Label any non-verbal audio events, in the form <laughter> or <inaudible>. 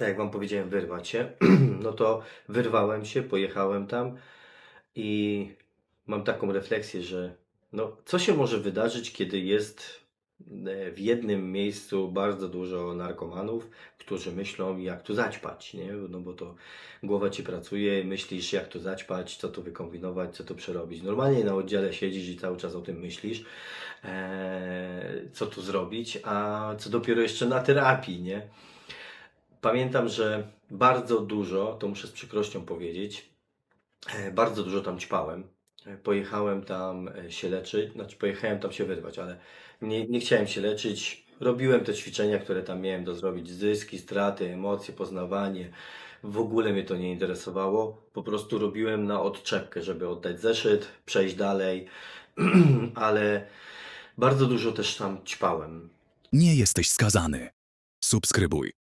tak jak wam powiedziałem, wyrwać się, <clears throat> no to wyrwałem się, pojechałem tam i mam taką refleksję, że no, co się może wydarzyć, kiedy jest e, w jednym miejscu bardzo dużo narkomanów, którzy myślą, jak tu zaćpać, nie? No bo to głowa ci pracuje, myślisz, jak tu zaćpać, co tu wykombinować, co tu przerobić. Normalnie na oddziale siedzisz i cały czas o tym myślisz, e, co tu zrobić, a co dopiero jeszcze na terapii, nie? Pamiętam, że bardzo dużo, to muszę z przykrością powiedzieć, e, bardzo dużo tam ćpałem. E, Pojechałem tam e, się leczyć, znaczy pojechałem tam się wyrwać, ale nie, nie chciałem się leczyć. Robiłem te ćwiczenia, które tam miałem do zrobić. Zyski, straty, emocje, poznawanie. W ogóle mnie to nie interesowało. Po prostu robiłem na odczepkę, żeby oddać zeszyt, przejść dalej, <clears throat> ale bardzo dużo też tam ćpałem. Nie jesteś skazany. Subskrybuj.